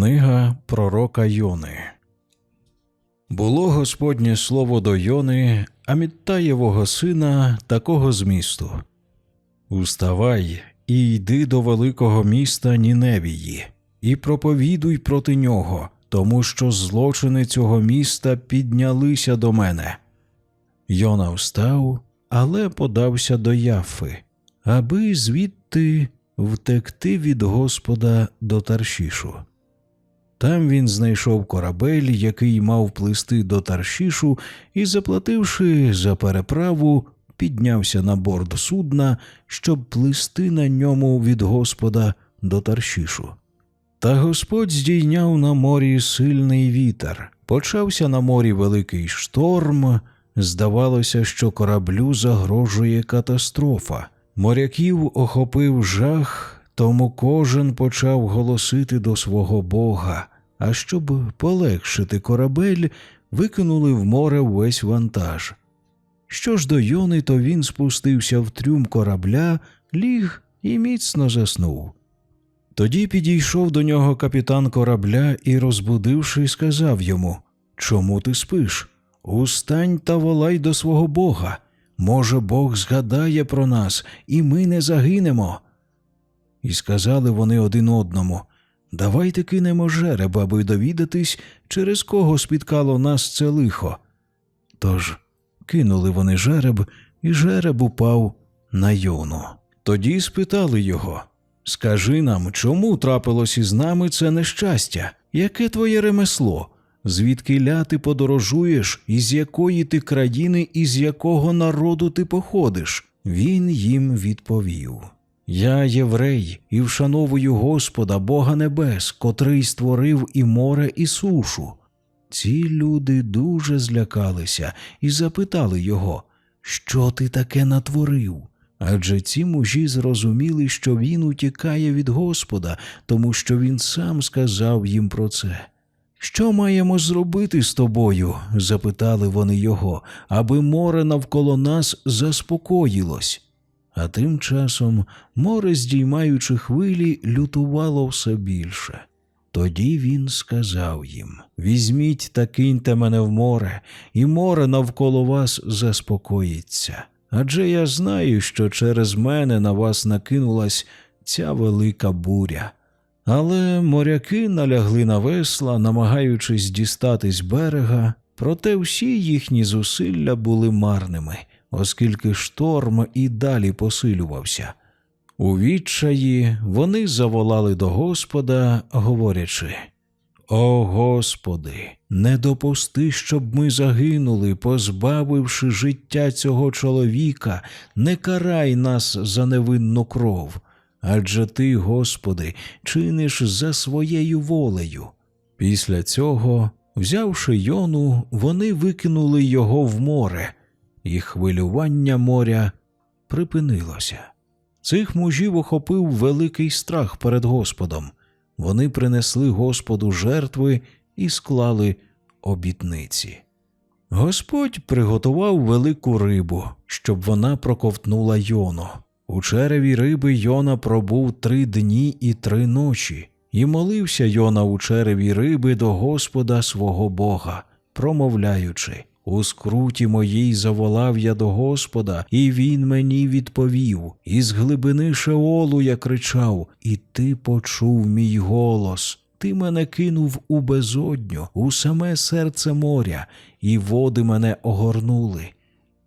Книга пророка Йони. Було Господнє слово до Йони, Аміттаєвого сина, такого змісту. Уставай і йди до великого міста Ніневії, і проповідуй проти нього, тому що злочини цього міста піднялися до мене. Йона встав, але подався до Яфи, аби звідти втекти від Господа до Таршішу. Там він знайшов корабель, який мав плисти до Таршішу, і, заплативши за переправу, піднявся на борт судна, щоб плисти на ньому від Господа до Таршішу. Та Господь здійняв на морі сильний вітер. Почався на морі великий шторм. Здавалося, що кораблю загрожує катастрофа. Моряків охопив жах, тому кожен почав голосити до свого Бога. А щоб полегшити корабель, викинули в море весь вантаж. Що ж до Йони, то він спустився в трюм корабля, ліг і міцно заснув. Тоді підійшов до нього капітан корабля і, розбудивши, сказав йому Чому ти спиш? Устань та волай до свого Бога. Може, Бог згадає про нас, і ми не загинемо. І сказали вони один одному Давайте кинемо жереб, аби довідатись, через кого спіткало нас це лихо. Тож кинули вони жереб, і жереб упав на Йону. Тоді спитали його Скажи нам, чому трапилось із нами це нещастя? Яке твоє ремесло? Звідки ля ти подорожуєш, із якої ти країни, і з якого народу ти походиш? Він їм відповів. Я єврей і вшановую Господа, Бога Небес, котрий створив і море, і сушу. Ці люди дуже злякалися і запитали його, що ти таке натворив? Адже ці мужі зрозуміли, що він утікає від Господа, тому що він сам сказав їм про це. Що маємо зробити з тобою? запитали вони його, аби море навколо нас заспокоїлось. А тим часом море, здіймаючи хвилі, лютувало все більше. Тоді він сказав їм Візьміть та киньте мене в море, і море навколо вас заспокоїться. Адже я знаю, що через мене на вас накинулась ця велика буря. Але моряки налягли на весла, намагаючись дістатись берега, проте всі їхні зусилля були марними, оскільки шторм і далі посилювався. У відчаї вони заволали до Господа, говорячи О Господи, не допусти, щоб ми загинули, позбавивши життя цього чоловіка, не карай нас за невинну кров. Адже ти, Господи, чиниш за своєю волею. Після цього, взявши йону, вони викинули його в море, і хвилювання моря припинилося. Цих мужів охопив великий страх перед Господом. Вони принесли Господу жертви і склали обітниці. Господь приготував велику рибу, щоб вона проковтнула йону. У череві риби Йона пробув три дні і три ночі, і молився Йона у череві риби до Господа свого Бога, промовляючи у скруті моїй заволав я до Господа, і він мені відповів. Із глибини Шеолу я кричав, і ти почув мій голос. Ти мене кинув у безодню, у саме серце моря, і води мене огорнули.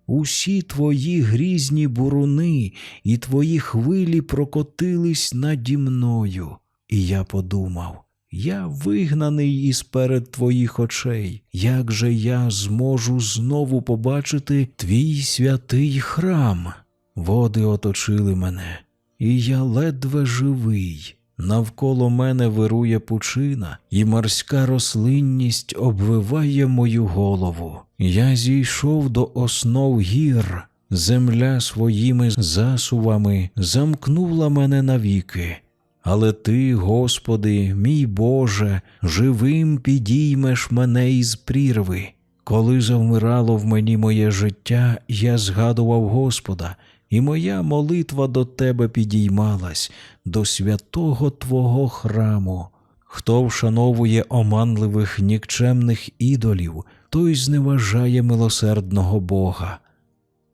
Усі твої грізні буруни і твої хвилі прокотились наді мною. І я подумав я вигнаний із перед твоїх очей. Як же я зможу знову побачити твій святий храм? Води оточили мене, і я ледве живий. Навколо мене вирує пучина, і морська рослинність обвиває мою голову. Я зійшов до основ гір, земля своїми засувами замкнула мене навіки. Але ти, Господи, мій Боже, живим підіймеш мене із прірви. Коли завмирало в мені моє життя, я згадував Господа, і моя молитва до Тебе підіймалась, до святого Твого храму. Хто вшановує оманливих нікчемних ідолів, той зневажає милосердного Бога.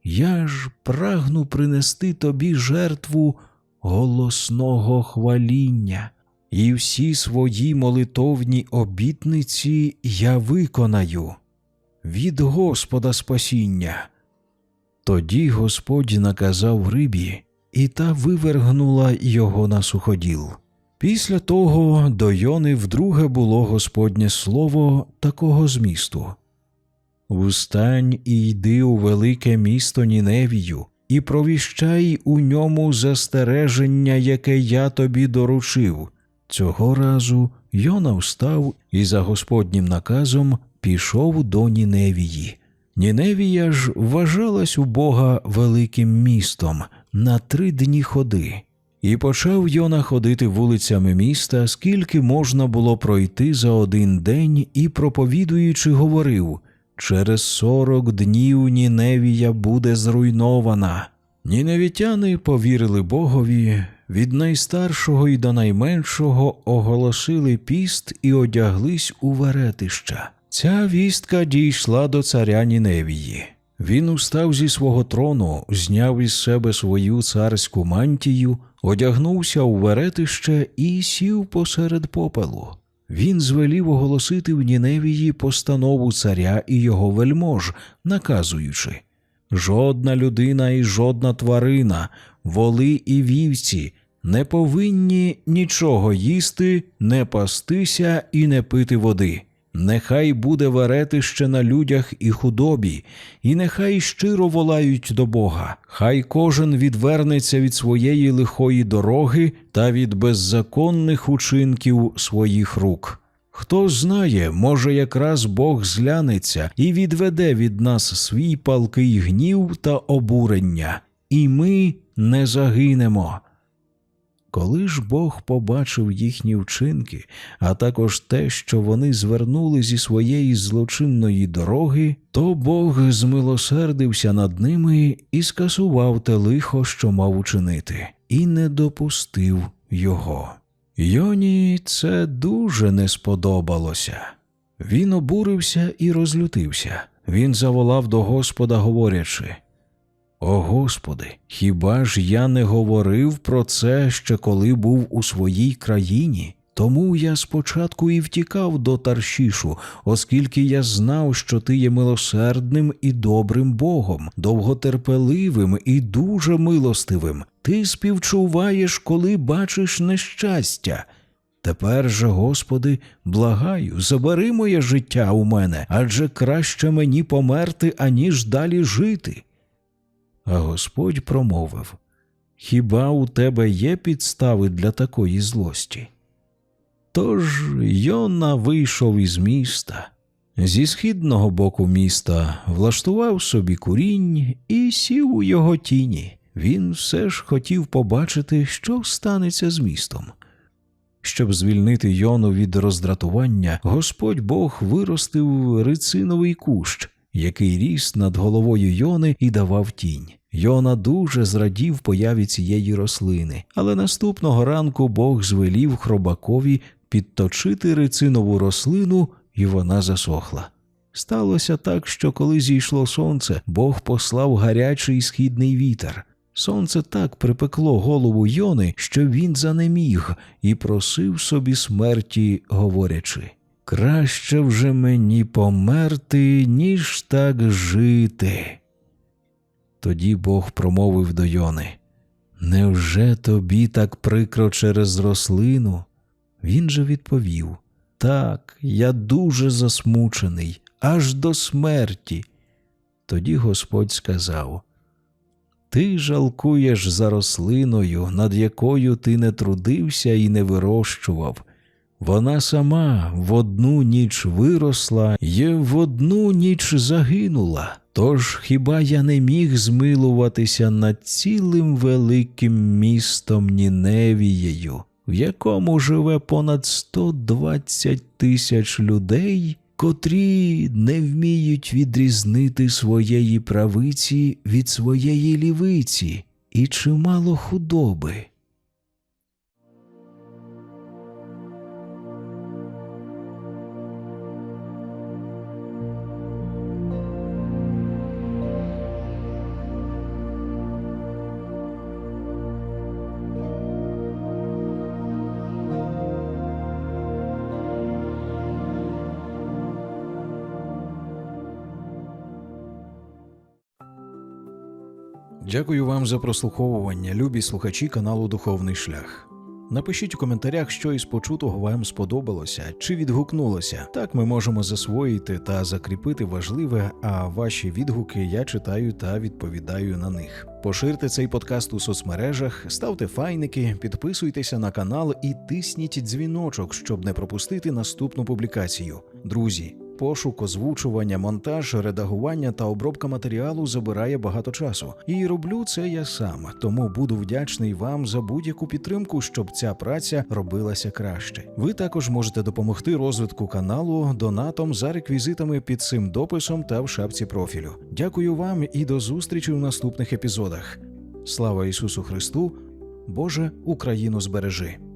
Я ж прагну принести тобі жертву голосного хваління, і всі свої молитовні обітниці я виконаю від Господа спасіння. Тоді Господь наказав рибі, і та вивергнула його на суходіл. Після того до Йони вдруге було Господнє слово такого змісту Встань і йди у велике місто Ніневію, і провіщай у ньому застереження, яке я тобі доручив. Цього разу Йона встав і за Господнім наказом пішов до Ніневії. Ніневія ж вважалась у Бога великим містом на три дні ходи. І почав Йона ходити вулицями міста, скільки можна було пройти за один день, і проповідуючи, говорив через сорок днів Ніневія буде зруйнована. Ніневітяни повірили Богові, від найстаршого і до найменшого оголосили піст і одяглись у веретища. Ця вістка дійшла до царя Ніневії. Він устав зі свого трону, зняв із себе свою царську мантію, одягнувся у веретище і сів посеред попелу. Він звелів оголосити в Ніневії постанову царя і його вельмож, наказуючи жодна людина і жодна тварина, воли і вівці не повинні нічого їсти, не пастися і не пити води. Нехай буде веретище на людях і худобі, і нехай щиро волають до Бога, хай кожен відвернеться від своєї лихої дороги та від беззаконних учинків своїх рук. Хто знає, може, якраз Бог зглянеться і відведе від нас свій палкий гнів та обурення, і ми не загинемо. Коли ж Бог побачив їхні вчинки, а також те, що вони звернули зі своєї злочинної дороги, то Бог змилосердився над ними і скасував те лихо, що мав учинити, і не допустив його. Йоні це дуже не сподобалося. Він обурився і розлютився. Він заволав до Господа, говорячи о Господи, хіба ж я не говорив про це ще коли був у своїй країні? Тому я спочатку і втікав до Таршішу, оскільки я знав, що ти є милосердним і добрим Богом, довготерпеливим і дуже милостивим. Ти співчуваєш, коли бачиш нещастя. Тепер же, Господи, благаю, забери моє життя у мене, адже краще мені померти, аніж далі жити. А Господь промовив Хіба у тебе є підстави для такої злості? Тож Йона вийшов із міста, зі східного боку міста влаштував собі курінь і сів у його тіні. Він все ж хотів побачити, що станеться з містом. Щоб звільнити Йону від роздратування, Господь Бог виростив рициновий кущ, який ріс над головою Йони і давав тінь. Йона дуже зрадів появі цієї рослини, але наступного ранку Бог звелів хробакові підточити рицинову рослину, і вона засохла. Сталося так, що коли зійшло сонце, Бог послав гарячий східний вітер. Сонце так припекло голову Йони, що він занеміг і просив собі смерті, говорячи Краще вже мені померти, ніж так жити. Тоді Бог промовив до Йони Невже тобі так прикро через рослину? Він же відповів Так, я дуже засмучений, аж до смерті. Тоді Господь сказав Ти жалкуєш за рослиною, над якою ти не трудився і не вирощував. Вона сама в одну ніч виросла і в одну ніч загинула. Тож хіба я не міг змилуватися над цілим великим містом Ніневією, в якому живе понад 120 тисяч людей, котрі не вміють відрізнити своєї правиці від своєї лівиці, і чимало худоби. Дякую вам за прослуховування, любі слухачі каналу Духовний Шлях. Напишіть у коментарях, що із почутого вам сподобалося чи відгукнулося. Так ми можемо засвоїти та закріпити важливе, а ваші відгуки я читаю та відповідаю на них. Поширте цей подкаст у соцмережах, ставте файники, підписуйтеся на канал і тисніть дзвіночок, щоб не пропустити наступну публікацію. Друзі, Пошук, озвучування, монтаж, редагування та обробка матеріалу забирає багато часу. І роблю це я сам, тому буду вдячний вам за будь-яку підтримку, щоб ця праця робилася краще. Ви також можете допомогти розвитку каналу донатом за реквізитами під цим дописом та в шапці профілю. Дякую вам і до зустрічі в наступних епізодах. Слава Ісусу Христу! Боже, Україну збережи!